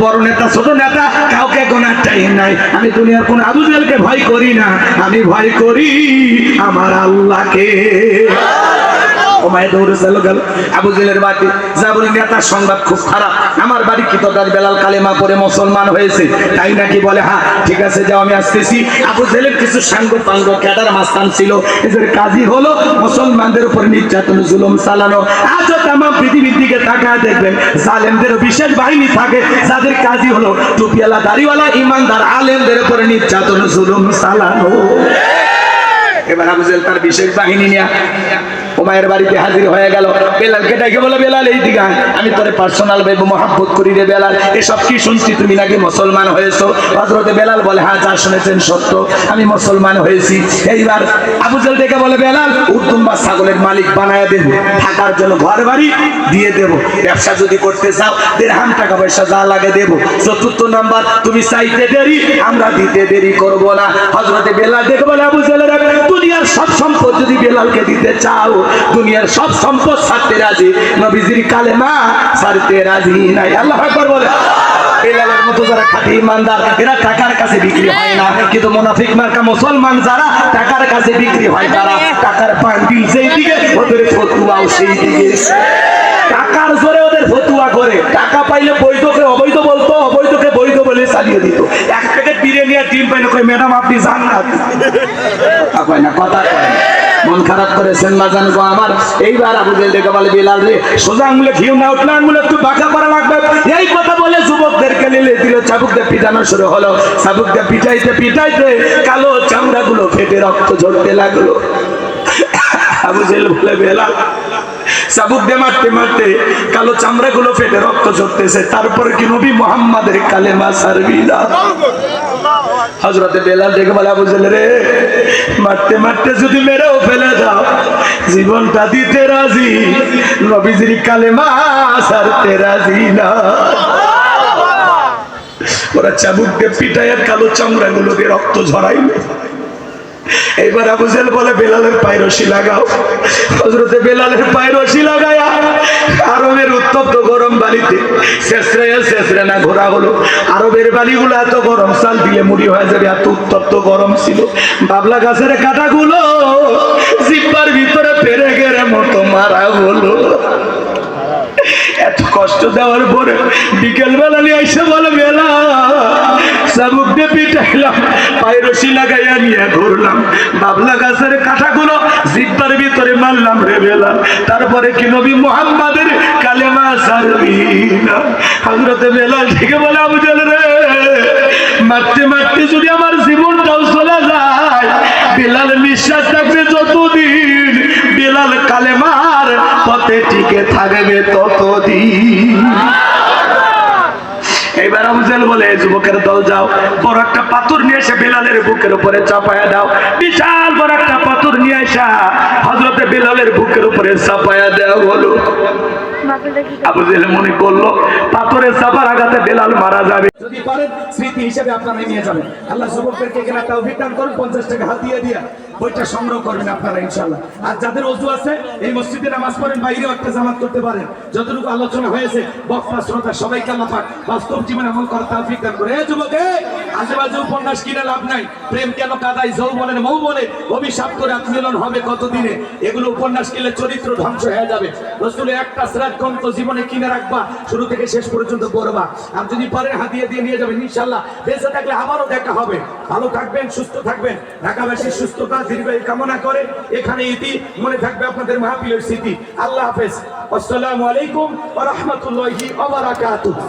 বড় নেতা, ছোট নেতা, কাউকে গোনার চাই নাই। আমি দুনিয়ার কোন আবু জালকে ভয় করি না। আমি ভয় করি আমার আল্লাহকে। ওমায় দৌড়ে চল গেল। আবু জেলের বাড়ি যা বলি নেতার সংবাদ খুব খারাপ। আমার বাড়ি কি তোর বেলাল কালেমা পরে মুসলমান হয়েছে? তাই নাকি বলে হ্যাঁ ঠিক আছে, যাও, আমি আসতেছি। আবু জেলের কিছু সাঙ্গ পাঙ্গ ক্যাডার মাস্তান ছিল। এদের কাজই হলো মুসলমানদের উপর নির্যাতন, জুলুম চালানো। আজও তাম পৃথিবীর দিকে তাকায় দেখবেন জালেমদের বিশেষ বাহিনী থাকে, যাদের কাজই হলো টুপিয়ালা দাড়িওয়ালা, ইমানদার, আলেমদের উপর নির্যাতন, জুলুম চালানো। এবার আবু জেল তার বিশেষ বাহিনী নিয়ে ওমায়ের বাড়িতে হাজির হয়ে গেল। বেলালকে ডেকে বলে, বেলাল এই দিকে আমি তোরে পার্সোনাল ভাবে মহাব্বত করি রে বেলাল। এসব কি শুনছি? তুমি নাকি মুসলমান হয়েছো? হজরতে বেলাল বলে হ্যাঁ যা শুনেছেন সত্য। আমি মুসলমান হয়েছি। এইবার আবু জেল ডেকে বলে, বেলাল, উর্দুম বা ছাগলের মালিক বানায় দেব। থাকার জন্য ঘর বাড়ি দিয়ে দেব। ব্যবসা যদি করতে চাও, দেড়হাম টাকা পয়সা যা লাগে দেব। চতুর্থ নাম্বার, তুমি চাইতে দেরি, আমরা দিতে দেরি করব না। হজরতে বেলাল দেখে বলে, আবু জেলের দুনিয়ার সব সম্পদ যদি বেলালকে দিতে চাও দুনিয়ার সব সম্পদ ছাড়তে রাজি? নবীজির কালেমা ছাড়তে রাজি নাই। আল্লাহ বলে। টাকার কাছে বিক্রি সেই টাকার ওদের করে। টাকা পাইলে অবৈধ বলতো বৈধ বলে চালিয়ে দিত। এক প্যাকেট বিরিয়ানি আর ডিম পাইলে কই ম্যাডাম, আপনি যান না, কথা কয়। মন খারাপ করেছেন মাজান গো আমার, এইবার আবু জেল ডেকে বলে, বিলাল রে, সোজা আঙুলে ঘিউ না উঠলে আঙুলে একটু বাঁকা করা লাগবে। এই কথা বলে যুবকদেরকে নিলে দিল চাবুক দিয়ে পিটানো শুরু হলো। চাবুক দিয়ে পিটাইতে পিটাইতে কালো চামড়াগুলো ফেটে রক্ত ঝরতে লাগল। আবু জেল বলে, বেলাল, চাবুক দিয়ে মারতে মারতে কালো চামড়াগুলো ফেটে রক্ত ঝরতেছে। তারপর কি নবী মোহাম্মদের কালেমা সারবি না? হজরতে বেলাল দেখে বলে, আবু জেল রে, মারতে মারতে যদি মেরেও ফেলে দাও, জীবনটা দিতে রাজি, নবীজির কালেমা সারতে রাজি না। ওরা চাবুক দিয়ে কালো চামড়াগুলো দিয়ে রক্ত ঝরাইলো। এইবার আবু জেল বলে, বেলালের পায়ে রশি লাগাও। হজরতে বেলালের পায়ে রশি লাগায়া আরবের উত্তপ্ত গরম বালিতে শেষরে শেষরে না ঘোরা হলো। আরবের বালিগুলো এত গরম সাল দিলে মুড়ি হয়ে যাবে, এত উত্তপ্ত গরম ছিল। বাবলা গাছের কাঁটাগুলো জিব্বার ভিতরে পেরে গেরে মতো মারা হলো। এত কষ্ট দেওয়ার পরে বিকেল বেলা নিয়ে এসে বলে, বেলা রশি লাগাইয়া নিয়ে ঘুরলাম বাবলা গাছের কাঁটাগুলো জিব্বার ভিতরে মারলাম রে বেলা তারপরে কি নবী মোহাম্মদের কালেমা সারবি না? হজরতে বেলাল থেকে বলে, আবু রে, মারতে মারতে যদি আমার জীবনটাও চলে যায়, বেলাল নিঃশ্বাস থাকবে যতদিন, বেলাল কালেমার পথে টিকে থাকবে ততদিন। এইবার আবুজেল বলে যুবকের দল যাও, বড় একটা পাথর নিয়ে এসে বেলালের বুকের উপরে চাপায়া দাও। বিশাল বড় একটা পাথর নিয়ে আসা হজরতে বেলালের বুকের উপরে চাপায়া দেওয়া হলো আবু জেলে মনে করল পাথরের চাপার আঘাতে বেলাল মারা যাবে। যদি পারেন স্মৃতি হিসেবে আপনারা নিয়ে যাবেন। আল্লাহ যুবকদেরকে তাও বিজ্ঞান করুন পঞ্চাশ টাকা হাত দিয়ে দিয়ে বইটা সংগ্রহ করবেন আপনারা ইনশাল্লাহ আর যাদের অজু আছে এই মসজিদে নামাজ পড়েন বাইরেও একটা জামাত করতে পারেন। যতটুকু আলোচনা হয়েছে বক্তা শ্রোতা সবাইকে আল্লাহ পাক বাস্তব জীবনে আমল করার তৌফিক দান করে। যুবকে আজেবাজে উপন্যাস কিনে লাভ নাই। প্রেম কেন কাদাই যৌবনের মৌবনে? অভিশাপ করে আত্মীয়ন হবে কতদিনে? এগুলো উপন্যাস কিনলে চরিত্র ধ্বংস হয়ে যাবে। রসুলের একটা শ্রাদ গ্রন্থ জীবনে কিনে রাখবা, শুরু থেকে শেষ পর্যন্ত পড়বা। আর যদি পারেন হাতিয়ে দিয়ে নিয়ে যাবেন ইনশাল্লাহ বেঁচে থাকলে আবারও দেখা হবে। ভালো থাকবেন, সুস্থ থাকবেন। ঢাকাবাসীর সুস্থতা, দীর্ঘায়ু কামনা করে এখানে ইতি মনে থাকবে আপনাদের মাহফিলের স্মৃতি। আল্লাহ হাফেজ। আসসালামু আলাইকুম ওয়া রাহমাতুল্লাহি ওয়া বারাকাতুহু।